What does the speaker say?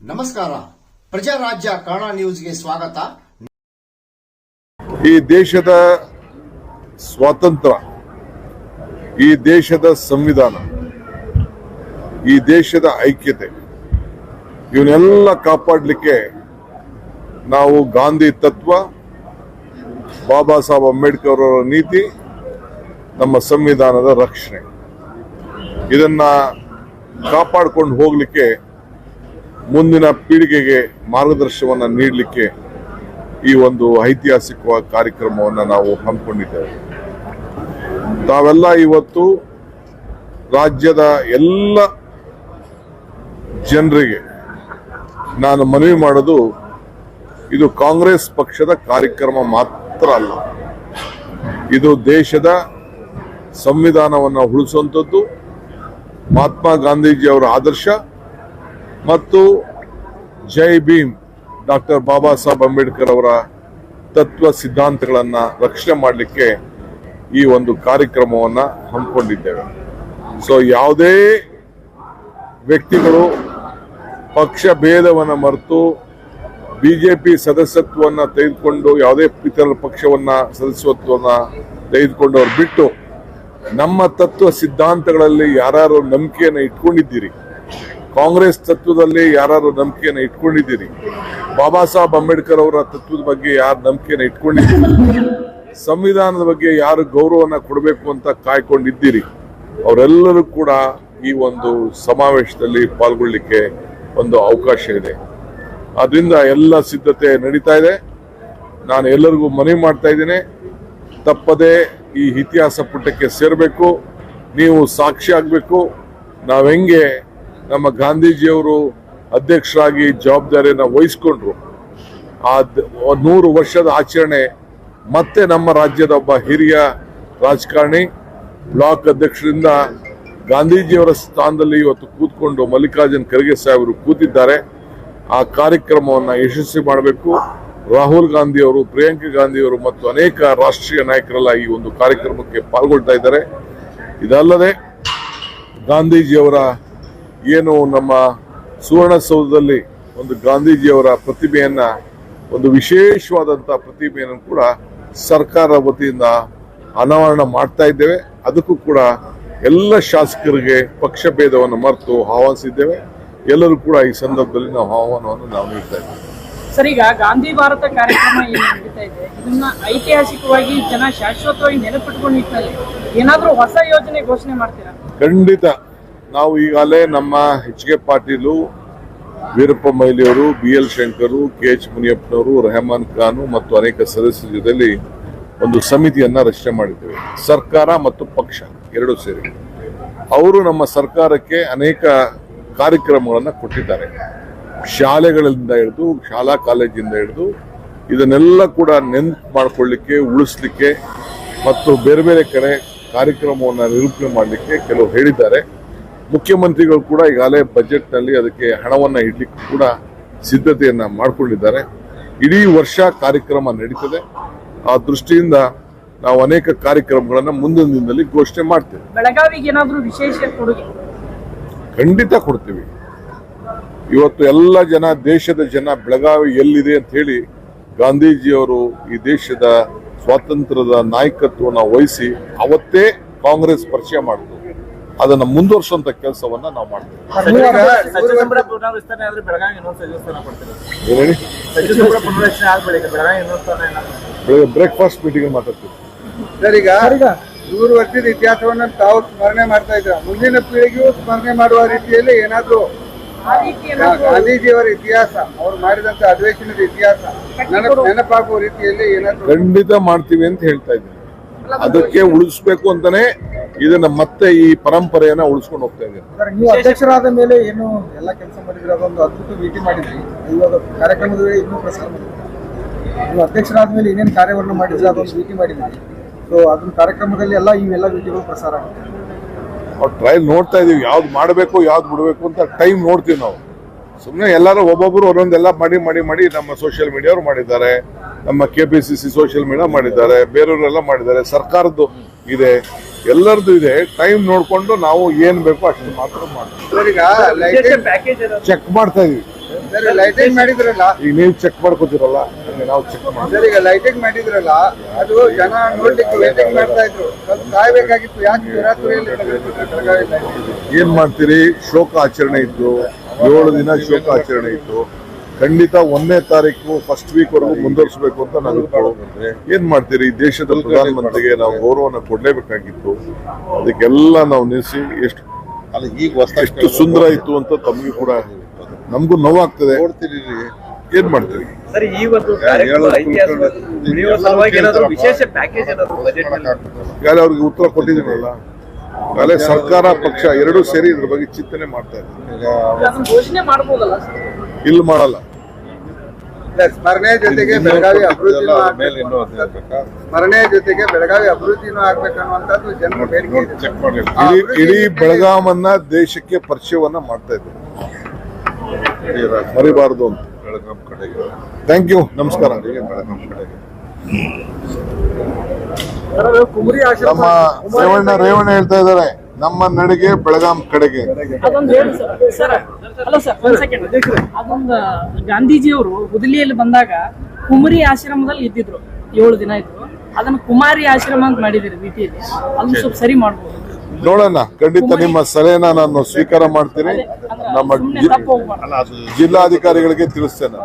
ನಮಸ್ಕಾರ. ಪ್ರಜಾರಾಜ್ಯ ಕನ್ನಡ ನ್ಯೂಸ್ಗೆ ಸ್ವಾಗತ. ಈ ದೇಶದ ಸ್ವಾತಂತ್ರ್ಯ, ಈ ದೇಶದ ಸಂವಿಧಾನ, ಈ ದೇಶದ ಐಕ್ಯತೆ, ಇವನ್ನೆಲ್ಲ ಕಾಪಾಡಲಿಕ್ಕೆ ನಾವು ಗಾಂಧಿ ತತ್ವ, ಬಾಬಾ ಸಾಹೇಬ್ ಅಂಬೇಡ್ಕರ್ ಅವರ ನೀತಿ, ನಮ್ಮ ಸಂವಿಧಾನದ ರಕ್ಷಣೆ. ಇದನ್ನ ಕಾಪಾಡ್ಕೊಂಡು ಹೋಗ್ಲಿಕ್ಕೆ ಮುಂದಿನ ಪೀಳಿಗೆಗೆ ಮಾರ್ಗದರ್ಶನವನ್ನು ನೀಡಲಿಕ್ಕೆ ಈ ಒಂದು ಐತಿಹಾಸಿಕವಾದ ಕಾರ್ಯಕ್ರಮವನ್ನು ನಾವು ಹಮ್ಮಿಕೊಂಡಿದ್ದೇವೆ. ತಾವೆಲ್ಲ ಇವತ್ತು ರಾಜ್ಯದ ಎಲ್ಲ ಜನರಿಗೆ ನಾನು ಮನವಿ ಮಾಡೋದು, ಇದು ಕಾಂಗ್ರೆಸ್ ಪಕ್ಷದ ಕಾರ್ಯಕ್ರಮ ಮಾತ್ರ ಅಲ್ಲ. ಇದು ದೇಶದ ಸಂವಿಧಾನವನ್ನು ಉಳಿಸುವಂಥದ್ದು. ಮಹಾತ್ಮ ಗಾಂಧೀಜಿಯವರ ಆದರ್ಶ ಮತ್ತು ಜೈ ಭೀಮ್ ಡಾಕ್ಟರ್ ಬಾಬಾ ಸಾಹೇಬ್ ಅಂಬೇಡ್ಕರ್ ಅವರ ತತ್ವ ಸಿದ್ಧಾಂತಗಳನ್ನು ರಕ್ಷಣೆ ಮಾಡಲಿಕ್ಕೆ ಈ ಒಂದು ಕಾರ್ಯಕ್ರಮವನ್ನ ಹಮ್ಮಿಕೊಂಡಿದ್ದೇವೆ. ಸೊ ಯಾವುದೇ ವ್ಯಕ್ತಿಗಳು ಪಕ್ಷ ಭೇದವನ್ನು ಮರೆತು ಬಿಜೆಪಿ ಸದಸ್ಯತ್ವವನ್ನ ತೆಗೆದುಕೊಂಡು ಯಾವುದೇ ಇತರ ಪಕ್ಷವನ್ನ ಸದಸ್ಯತ್ವವನ್ನ ತೆಗೆದುಕೊಂಡು ಅವ್ರು ಬಿಟ್ಟು ನಮ್ಮ ತತ್ವ ಸಿದ್ಧಾಂತಗಳಲ್ಲಿ ಯಾರು ನಂಬಿಕೆಯನ್ನು ಇಟ್ಕೊಂಡಿದ್ದೀರಿ ಕಾಂಗ್ರೆಸ್ ತತ್ವದಲ್ಲಿ ಯಾರು ನಂಬಿಕೆಯನ್ನು ಇಟ್ಕೊಂಡಿದ್ದೀರಿ? ಬಾಬಾ ಸಾಹೇಬ್ ಅಂಬೇಡ್ಕರ್ ಅವರ ತತ್ವದ ಬಗ್ಗೆ ಯಾರು ನಂಬಿಕೆಯನ್ನು ಇಟ್ಕೊಂಡಿದ್ದೀರಿ? ಸಂವಿಧಾನದ ಬಗ್ಗೆ ಯಾರು ಗೌರವನ ಕೊಡಬೇಕು ಅಂತ ಕಾಯ್ಕೊಂಡಿದ್ದೀರಿ? ಅವರೆಲ್ಲರೂ ಕೂಡ ಈ ಒಂದು ಸಮಾವೇಶದಲ್ಲಿ ಪಾಲ್ಗೊಳ್ಳಿಕ್ಕೆ ಒಂದು ಅವಕಾಶ ಇದೆ. ಅದರಿಂದ ಎಲ್ಲ ಸಿದ್ಧತೆ ನಡೀತಾ ಇದೆ. ನಾನು ಎಲ್ಲರಿಗೂ ಮನವಿ ಮಾಡ್ತಾ ಇದ್ದೇನೆ. ತಪ್ಪದೆ ಈ ಇತಿಹಾಸ ಪುಟಕ್ಕೆ ಸೇರಬೇಕು. ನೀವು ಸಾಕ್ಷಿ ಆಗಬೇಕು. ಹೆಂಗೆ ನಮ್ಮ ಗಾಂಧೀಜಿಯವರು ಅಧ್ಯಕ್ಷರಾಗಿ ಜವಾಬ್ದಾರಿಯನ್ನು ವಹಿಸ್ಕೊಂಡ್ರು. ಆ ನೂರು ವರ್ಷದ ಆಚರಣೆ ಮತ್ತೆ ನಮ್ಮ ರಾಜ್ಯದ ಒಬ್ಬ ಹಿರಿಯ ರಾಜಕಾರಣಿ, ಬ್ಲಾಕ್ ಅಧ್ಯಕ್ಷರಿಂದ ಗಾಂಧೀಜಿಯವರ ಸ್ಥಾನದಲ್ಲಿ ಇವತ್ತು ಕೂತ್ಕೊಂಡು ಮಲ್ಲಿಕಾರ್ಜುನ್ ಖರ್ಗೆ ಸಾಹೇಬರು ಕೂತಿದ್ದಾರೆ. ಆ ಕಾರ್ಯಕ್ರಮವನ್ನು ಯಶಸ್ವಿ ಮಾಡಬೇಕು. ರಾಹುಲ್ ಗಾಂಧಿ ಅವರು ಪ್ರಿಯಾಂಕಾ ಗಾಂಧಿ ಅವರು ಮತ್ತು ಅನೇಕ ರಾಷ್ಟ್ರೀಯ ನಾಯಕರೆಲ್ಲ ಈ ಒಂದು ಕಾರ್ಯಕ್ರಮಕ್ಕೆ ಪಾಲ್ಗೊಳ್ತಾ ಇದ್ದಾರೆ. ಇದಲ್ಲದೆ ಗಾಂಧೀಜಿಯವರ ಏನು ನಮ್ಮ ಸುವರ್ಣಸೌಧದಲ್ಲಿ ಒಂದು ಗಾಂಧೀಜಿಯವರ ಪ್ರತಿಮೆಯನ್ನ ಒಂದು ವಿಶೇಷವಾದಂತ ಪ್ರತಿಮೆಯನ್ನು ಕೂಡ ಸರ್ಕಾರ ವತಿಯಿಂದ ಅನಾವರಣ ಮಾಡ್ತಾ ಇದ್ದೇವೆ. ಅದಕ್ಕೂ ಕೂಡ ಎಲ್ಲ ಶಾಸಕರಿಗೆ ಪಕ್ಷ ಭೇದವನ್ನು ಮರೆತು ಆಹ್ವಾನಿಸಿದ್ದೇವೆ. ಎಲ್ಲರೂ ಕೂಡ ಈ ಸಂದರ್ಭದಲ್ಲಿ ನಾವು ಆಹ್ವಾನವನ್ನು ನಾವು ನೀಡ್ತಾ ಇದ್ದೇವೆ. ಸರ್ ಈಗ ಗಾಂಧಿ ಭಾರತ ಕಾರ್ಯಕ್ರಮ ಏನು ನಡೀತಾ ಇದೆ? ಇದನ್ನ ಐತಿಹಾಸಿಕವಾಗಿ ಜನ ಶಾಶ್ವತವಾಗಿ ನೆನಪಿಟ್ಕೊಂಡು ನಿಟ್ಟಿನಲ್ಲಿ ಏನಾದ್ರೂ ಹೊಸ ಯೋಜನೆ ಘೋಷಣೆ ಮಾಡ್ತೀರಾ? ಖಂಡಿತ. ನಾವು ಈಗಾಗಲೇ ನಮ್ಮ H K Patil Veerappa ಮೊಯ್ಲಿಯವರು B L Shankar, K H ಮುನಿಯಪ್ಪನವರು, Rahman Khan ಮತ್ತು ಅನೇಕ ಸದಸ್ಯರ ಜೊತೆಯಲ್ಲಿ ಒಂದು ಸಮಿತಿಯನ್ನ ರಚನೆ ಮಾಡಿದ್ದೇವೆ. ಸರ್ಕಾರ ಮತ್ತು ಪಕ್ಷ ಎರಡೂ ಸೇರಿ. ಅವರು ನಮ್ಮ ಸರ್ಕಾರಕ್ಕೆ ಅನೇಕ ಕಾರ್ಯಕ್ರಮಗಳನ್ನು ಕೊಟ್ಟಿದ್ದಾರೆ. ಶಾಲೆಗಳಿಂದ ಹಿಡಿದು, ಶಾಲಾ ಕಾಲೇಜಿಂದ ಹಿಡಿದು ಇದನ್ನೆಲ್ಲ ಕೂಡ ನೆನ್ಪು ಮಾಡಿಕೊಳ್ಳಿಕ್ಕೆ, ಉಳಿಸ್ಲಿಕ್ಕೆ ಮತ್ತು ಬೇರೆ ಬೇರೆ ಕಡೆ ಕಾರ್ಯಕ್ರಮವನ್ನು ನಿರೂಪಣೆ ಮಾಡಲಿಕ್ಕೆ ಕೆಲವು ಹೇಳಿದ್ದಾರೆ. ಮುಖ್ಯಮಂತ್ರಿಗಳು ಕೂಡ ಈಗಾಗಲೇ ಬಜೆಟ್ನಲ್ಲಿ ಅದಕ್ಕೆ ಹಣವನ್ನು ಇಡ್ಲಿಕ್ಕೆ ಕೂಡ ಸಿದ್ಧತೆಯನ್ನು ಮಾಡಿಕೊಂಡಿದ್ದಾರೆ. ಇಡೀ ವರ್ಷ ಕಾರ್ಯಕ್ರಮ ನಡೀತದೆ. ಆ ದೃಷ್ಟಿಯಿಂದ ನಾವು ಅನೇಕ ಕಾರ್ಯಕ್ರಮಗಳನ್ನು ಮುಂದಿನ ದಿನದಲ್ಲಿ ಘೋಷಣೆ ಮಾಡ್ತೇವೆ. ಬೆಳಗಾವಿಗೆ ಏನಾದರೂ ವಿಶೇಷ ಕೊಡುಗೆ? ಖಂಡಿತ ಕೊಡ್ತೀವಿ. ಇವತ್ತು ಎಲ್ಲ ಜನ ದೇಶದ ಜನ ಬೆಳಗಾವಿ ಎಲ್ಲಿದೆ ಅಂತ ಹೇಳಿ ಗಾಂಧೀಜಿಯವರು ಈ ದೇಶದ ಸ್ವಾತಂತ್ರ್ಯದ ನಾಯಕತ್ವವನ್ನು ವಹಿಸಿ ಅವತ್ತೇ ಕಾಂಗ್ರೆಸ್ ಪರಿಚಯ ಮಾಡಿದ್ರು. ಅದನ್ನ ಮುಂದುವರ್ಸುವಂತ ಕೆಲಸವನ್ನ ನಾವು ಮಾಡ್ತೇವೆ. ಬ್ರೇಕ್ಫಾಸ್ಟ್ ಮೀಟಿಂಗ್ ಮಾತಾಡ್ತೀವಿ. ಸರ್ ಈಗ ನೂರು ವರ್ಷದ ಇತಿಹಾಸವನ್ನ ತಾವು ಸ್ಮರಣೆ ಮಾಡ್ತಾ ಇದ್ರ ಮುಂದಿನ ಪೀಳಿಗೆಯು ಸ್ಮರಣೆ ಮಾಡುವ ರೀತಿಯಲ್ಲಿ ಏನಾದ್ರು ಗಾಂಧೀಜಿಯವರ ಇತಿಹಾಸ ಅವ್ರು ಮಾಡಿದಂತ ಅಧಿವೇಶನದ ಇತಿಹಾಸ ನೆನಪು ನೆನಪಾಗುವ ರೀತಿಯಲ್ಲಿ ಏನಾದ್ರು ಖಂಡಿತ ಮಾಡ್ತೀವಿ ಅಂತ ಹೇಳ್ತಾ ಇದ್ದೀನಿ. ಅದಕ್ಕೆ ಉಳಿಸ್ಬೇಕು ಅಂತಾನೆ ಇದನ್ನ ಮತ್ತೆ ಈ ಪರಂಪರೆಯನ್ನ ಉಳಿಸ್ಕೊಂಡು ಹೋಗ್ತಾ ಇದೆ ನೀವು ಅಧ್ಯಕ್ಷರಾದ ಮೇಲೆ ಏನು ಎಲ್ಲ ಕೆಲಸ ಮಾಡಿದ್ರಿ ಅದೊಂದು ಅದ್ಭುತ ಭೇಟಿ ಮಾಡಿದ್ರಿ. ಇವಾಗ ಕಾರ್ಯಕ್ರಮದ ವೇಳೆ ಇನ್ನೂ ಪ್ರಸಾರ ನೀವು ಅಧ್ಯಕ್ಷರಾದ ಮೇಲೆ ಏನೇನು ಕಾರ್ಯವನ್ನು ಮಾಡಿದ್ರಿ ಅದೊಂದು ಭೇಟಿ ಮಾಡಿದ್ರಿ. ಸೊ ಅದನ್ನ ಕಾರ್ಯಕ್ರಮದಲ್ಲಿ ಎಲ್ಲ ಇವೆಲ್ಲ ಭೇಟಿಗಳು ಪ್ರಸಾರ ಆಗುತ್ತೆ. ಟ್ರಯಲ್ ನೋಡ್ತಾ ಇದೀವಿ. ಯಾವ್ದು ಮಾಡಬೇಕು ಯಾವ್ದು ಬಿಡಬೇಕು ಅಂತ ಟೈಮ್ ನೋಡ್ತೀವಿ ನಾವು. ಸುಮ್ಮನೆ ಎಲ್ಲರೂ ಒಬ್ಬೊಬ್ರು ಒಂದೊಂದೆಲ್ಲ ಮಾಡಿ ಮಾಡಿ ಮಾಡಿ ನಮ್ಮ ಸೋಷಿಯಲ್ ಮೀಡಿಯಾವ್ರು ಮಾಡಿದ್ದಾರೆ. ನಮ್ಮ K P C C social media ಮಾಡಿದ್ದಾರೆ. ಬೇರೆಯವರೆಲ್ಲ ಮಾಡಿದ್ದಾರೆ. ಸರ್ಕಾರದ್ದು ಇದೆ. ಎಲ್ಲರದ್ದು ಇದೆ. ಟೈಮ್ ನೋಡ್ಕೊಂಡು ನಾವು ಏನ್ ಬೇಕೋ ಅಷ್ಟು ಮಾತ್ರ ಮಾಡ್ತೀವಿ. ಸರ್ ಈಗ ಲೈಟಿಂಗ್ ಪ್ಯಾಕೇಜ್ ಚೆಕ್ ಮಾಡ್ತಾ ಇದೀವಿ. ಲೈಟಿಂಗ್ ಮಾಡಿದ್ರಲ್ಲ? ಈಗ ನೀವು ಚೆಕ್ ಮಾಡ್ಕೋತಿರಲ್ಲ ನಾವು ಚೆಕ್ ಮಾಡ್ತೀವಿ. ಈಗ ಲೈಟಿಂಗ್ ಮಾಡಿದ್ರಲ್ಲ ಅದು ಜನ ನೋಡ್ಲಿಕ್ಕೆ ವೇಟಿಂಗ್ ಮಾಡ್ತಾ ಇದ್ರು. ಕಾಯ್ಬೇಕಾಗಿತ್ತು ಯಾಕೆ? ಏನ್ ಮಾಡ್ತೀರಿ? ಶೋಕ ಆಚರಣೆ ಇತ್ತು. ಏಳು ದಿನ ಶೋಕ ಆಚರಣೆ ಇತ್ತು. ಖಂಡಿತ ಒಂದನೇ ತಾರೀಕು ಫಸ್ಟ್ ವೀಕ್ ವರೆಗೂ ಮುಂದುವರಿಸಬೇಕು ಅಂತ ನಾನು. ಏನ್ ಮಾಡ್ತೀರಿ? ದೇಶದ ಪ್ರಧಾನಮಂತ್ರಿಗೆ ನಾವು ಗೌರವನ ಕೊಡ್ಲೇಬೇಕಾಗಿತ್ತು. ಅದಕ್ಕೆಲ್ಲ ನಾವು ನಿಲ್ಲಿಸಿ ಎಷ್ಟು ಅಲ್ಲ ಈಗ ಎಷ್ಟು ಸುಂದರ ಇತ್ತು ಅಂತ ತಮಗೆ ಕೂಡ ನಮಗೂ ನೋವಾಗ್ತದೆ. ಏನ್ ಮಾಡ್ತೀರಿ? ಸರ್ ಈ ಒಂದು ಕಾರ್ಯಕ್ರಮ ಐತಿಹಾಸಿಕ ಉಳಿಯುವ ಸಲುವಾಗಿ ಏನಾದ್ರು ವಿಶೇಷ ಪ್ಯಾಕೇಜ್ ಏನಾದ್ರು ಬಜೆಟ್ ಈಗಾಗಲೇ ಅವ್ರಿಗೆ ಉತ್ತರ ಕೊಟ್ಟಿದ್ದೀನಲ್ಲ. ಈಗಾಗಲೇ ಸರ್ಕಾರ ಪಕ್ಷ ಎರಡೂ ಸೇರಿ ಇದ್ರ ಬಗ್ಗೆ ಚಿಂತನೆ ಮಾಡ್ತಾ ಇದ್ದಾರೆ. ಇಲ್ಲಿ ಮಾಡಲ್ಲ. ಸ್ಮರಣೆ ಜೊತೆಗೆ ಬೆಳಗಾವಿ ಅಭಿವೃದ್ಧಿ ಸ್ಮರಣೆ ಜೊತೆಗೆ ಬೆಳಗಾವಿ ಅಭಿವೃದ್ಧಿನೂ ಆಗ್ಬೇಕನ್ನುವಂಥದ್ದು ಜನರ ಬೇಡಿಕೆ ಇಡೀ ಬೆಳಗಾವನ್ನ ದೇಶಕ್ಕೆ ಪರಿಚಯವನ್ನ ಮಾಡ್ತಾ ಇದ್ದಾರೆ ಮರಿಬಾರದು ಅಂತ. ಬೆಳಗಾಂ ಕಡೆಗೆ. ಥ್ಯಾಂಕ್ ಯು ನಮಸ್ಕಾರ. ಬೆಳಗಾಂ ಕಡೆಗೆ. ನಮ್ಮ ರೇವಣ್ಣ ರೇವಣ್ಣ ಹೇಳ್ತಾ ಇದ್ದಾರೆ. ನಮ್ಮ ನಡಿಗೆ ಬೆಳಗಾಂ ಕಡೆಗೆ. ಅದೊಂದು ಅದೊಂದು ಗಾಂಧೀಜಿಯವರು ಹುದಲಿಯಲ್ಲಿ ಬಂದಾಗ ಕುಮರಿ ಆಶ್ರಮದಲ್ಲಿ ಇದ್ದಿದ್ರು. ಏಳು ದಿನ ಇದ್ರು. ಅದನ್ನ ಕುಮಾರಿ ಆಶ್ರಮ ಅಂತ ಮಾಡಿದಿರಿ ವಿಟಿಯಲ್ಲಿ. ಅದನ್ನ ಸ್ವಲ್ಪ ಸರಿ ಮಾಡಬಹುದು ನೋಡೋಣ ಖಂಡಿತ ನಿಮ್ಮ ಸಲಹೆನ ನಾನು ಸ್ವೀಕಾರ ಮಾಡ್ತೀನಿ. ನಮ್ಮ ಜಿಲ್ಲಾಧಿಕಾರಿಗಳಿಗೆ ತಿಳಿಸ್ತೇನೆ.